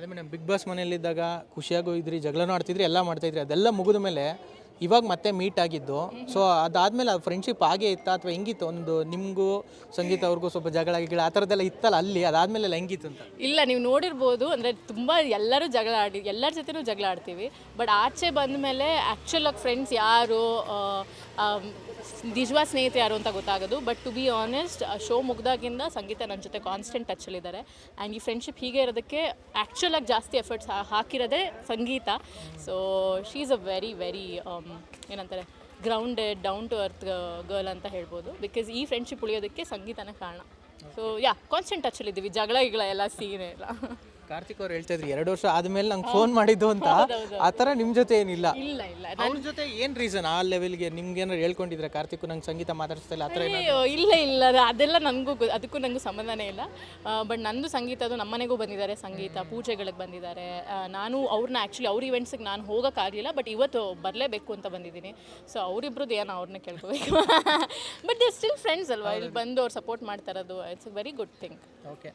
ಅದೇ madam big boss ಮನೆಯಲ್ಲಿದ್ದಾಗ ಖುಷಿಯಾಗೂ ಇದ್ರಿ ಜಗಳನೂ ಆಡ್ತಿದ್ರಿ, ಎಲ್ಲ ಮಾಡ್ತಾಯಿದ್ರಿ, ಅದೆಲ್ಲ ಮುಗಿದ ಮೇಲೆ ಇವಾಗ ಮತ್ತೆ ಮೀಟ್ ಆಗಿದ್ದು. ಸೊ ಅದಾದಮೇಲೆ ಅದು ಫ್ರೆಂಡ್ಶಿಪ್ ಆಗೇ ಇತ್ತಾ ಅಥವಾ ಹೆಂಗಿತ್ತು? ಒಂದು ನಿಮಗೂ, ಸಂಗೀತ ಅವ್ರಿಗೂ ಸ್ವಲ್ಪ ಜಗಳ ಗಿಗಳ ಆ ಥರದ್ದೆಲ್ಲ ಇತ್ತಲ್ಲ ಅಲ್ಲಿ? ಅದಾದಮೇಲೆ ಹೆಂಗಿತ್ತು ಅಂತ? ಇಲ್ಲ, ನೀವು ನೋಡಿರ್ಬೋದು, ಅಂದರೆ ತುಂಬ ಎಲ್ಲರೂ ಜಗಳ ಆಡಿ, ಎಲ್ಲರ ಜೊತೆನೂ ಜಗಳ ಆಡ್ತೀವಿ. ಬಟ್ ಆಚೆ ಬಂದ ಮೇಲೆ ಆ್ಯಕ್ಚುಲ್ ಆಗಿ ಫ್ರೆಂಡ್ಸ್ ಯಾರು ನಿಜವಾದ ಸ್ನೇಹಿತರು ಯಾರು ಅಂತ ಗೊತ್ತಾಗೋದು but to be honest show ಮುಗ್ದಾಗಿಂದ Sangeetha ನನ್ನ ಜೊತೆ ಕಾನ್ಸ್ಟೆಂಟ್ ಟಚ್ಚಲ್ಲಿದ್ದಾರೆ ಆ್ಯಂಡ್ ಈ ಫ್ರೆಂಡ್ಶಿಪ್ ಹೀಗೆ ಇರೋದಕ್ಕೆ ಆ್ಯಕ್ಚುಲ್ ಆಗಿ ಜಾಸ್ತಿ efforts ಹಾಕಿರೋದೇ Sangeetha. So she is a very very ಏನಂತಾರೆ grounded down to earth girl ಅಂತ ಹೇಳ್ಬೋದು. ಬಿಕಾಸ್ ಈ ಫ್ರೆಂಡ್ಶಿಪ್ ಉಳಿಯೋದಕ್ಕೆ ಸಂಗೀತನೇ ಕಾರಣ. ಸೊ ಯಾ ಕಾನ್ಸ್ಟೆಂಟ್ ಟಚಲ್ಲಿದ್ದೀವಿ ಜಗಳ, ಗಿಗಳ ಎಲ್ಲ ಸೀನೇ ಇಲ್ಲ ಕಾರ್ತಿಕ್ ಅವ್ರು ಹೇಳ್ತಾ ಇದ್ರಿ ಎರಡು ವರ್ಷ ಆದಮೇಲೆ ನಂಗೆ ಫೋನ್ ಮಾಡಿದ್ದು ಅಂತ. ಆ ಥರ ನಿಮ್ಮ ಜೊತೆ ಏನಿಲ್ಲ. ಇಲ್ಲ ಇಲ್ಲ. ಅವ್ರ ಜೊತೆ ಏನು ರೀಸನ್ ಆ ಲೆವೆಲ್ಗೆ ನಿಮ್ಗೆ ಏನಾರು ಹೇಳ್ಕೊಂಡಿದ್ರೆ ಕಾರ್ತಿಕ್ ನಂಗೆ ಸಂಗೀತ ಮಾತಾಡಿಸ್ತಾ ಇಲ್ಲ ಆ ಥರ ಅಯ್ಯೋ, ಇಲ್ಲ ಇಲ್ಲ. ಅದು- ಅದೆಲ್ಲ ನನಗೂ ಅದಕ್ಕೂ ನನಗೂ ಸಂಬಂಧನೇ ಇಲ್ಲ. ಬಟ್ ನಂದು ಸಂಗೀತ ಅದು ನಮ್ಮನೆಗೂ ಬಂದಿದ್ದಾರೆ ಸಂಗೀತ. ಪೂಜೆಗಳಿಗೆ ಬಂದಿದ್ದಾರೆ. ಆ, ನಾನು ಅವ್ರನ್ನ ಆ್ಯಕ್ಚುಲಿ ಅವ್ರ ಇವೆಂಟ್ಸಿಗೆ ನಾನು ಹೋಗೋಕ್ಕಾಗಲಿಲ್ಲ ಬಟ್ ಇವತ್ತು ಬರಲೇಬೇಕು ಅಂತ ಬಂದಿದ್ದೀನಿ. ಸೊ ಅವರಿಬ್ರದ್ದು ಏನು ಅವ್ರನ್ನ ಕೇಳ್ಕೋಬೇಕು? ಬಟ್ ದೇ ಸ್ಟಿಲ್ ಫ್ರೆಂಡ್ಸ್ ಅಲ್ವಾ? ಇಲ್ಲಿ ಬಂದು ಅವ್ರು support ಮಾಡ್ತಾರದು it's a very good thing okay